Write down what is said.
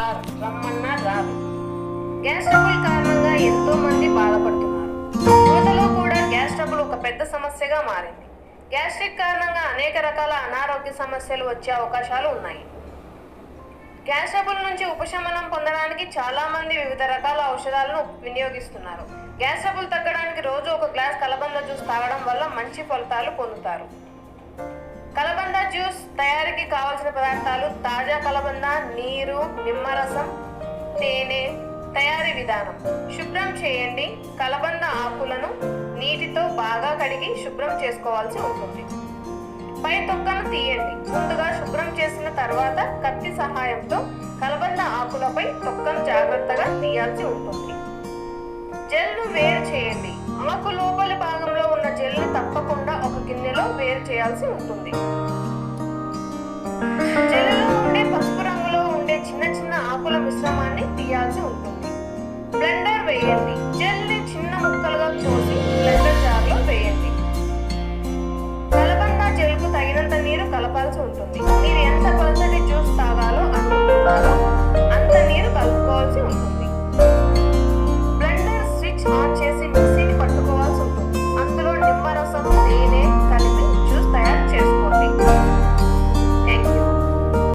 రమ్మన్నా రాదు. Gas trouble కారణంగా ఎంతో మంది బాధపడుతున్నారు. యువతలో కూడా గ్యాస్ ట్రబుల్ ఒక పెద్ద సమస్యగా మారింది. గ్యాస్ట్రిక్ కారణంగా అనేక రకాల అనారోగ్య సమస్యలు వచ్చే అవకాశాలు ఉన్నాయి. గ్యాస్ ట్రబుల్ నుంచి ఉపశమనం పొందడానికి చాలా మంది వివిధ రకాల ఔషధాలను వినియోగిస్తున్నారు. గ్యాస్ ట్రబుల్ తగ్గడానికి రోజు ఒక గ్లాస్ కలబంద జ్యూస్ తాగడం వల్ల మంచి ఫలితాలు పొందుతారు. జ్యూస్ తయారీకి కావలసిన పదార్థాలు తాజా కలబంద నీరు నిమ్మరసం తేనె తయారీ విధానం. శుభ్రం చేయండి. కలబంద ఆకులను నీటితో బాగా కడిగి శుభ్రం చేసుకోవాల్సి ఉంటుంది. పై తొక్కను తీయండి. ముందుగా శుభ్రం చేసిన తర్వాత కత్తి సహాయంతో కలబంద ఆకులపై తొక్కను జాగ్రత్తగా తీయాల్సి ఉంటుంది. జెల్ను వేరు చేయండి. ఆకు లోపలి భాగంలో ఉన్న జెల్ను తప్పకుండా ఒక గిన్నెలో వేరు చేయాల్సి ఉంటుంది. జలలో ఉండే పసుపు రంగులో ఉండే చిన్న చిన్న ఆకుల మిశ్రమాన్ని తీయాల్సి ఉంటుంది. బ్లెండర్ వేయండి. జెల్ని చిన్న ముక్కలుగా చూసి బ్లెండర్ జార్లో వేయండి. కలబంద జెల్కు తగినంత నీరు కలపాల్సి ఉంటుంది. మీరు ఎంత పలసటి జ్యూస్ తాగాలో అనుకుంటున్నారో అంత నీరు కలుపుకోవాల్సి ఉంటుంది. బ్లెండర్ స్విచ్ ఆన్ చేసి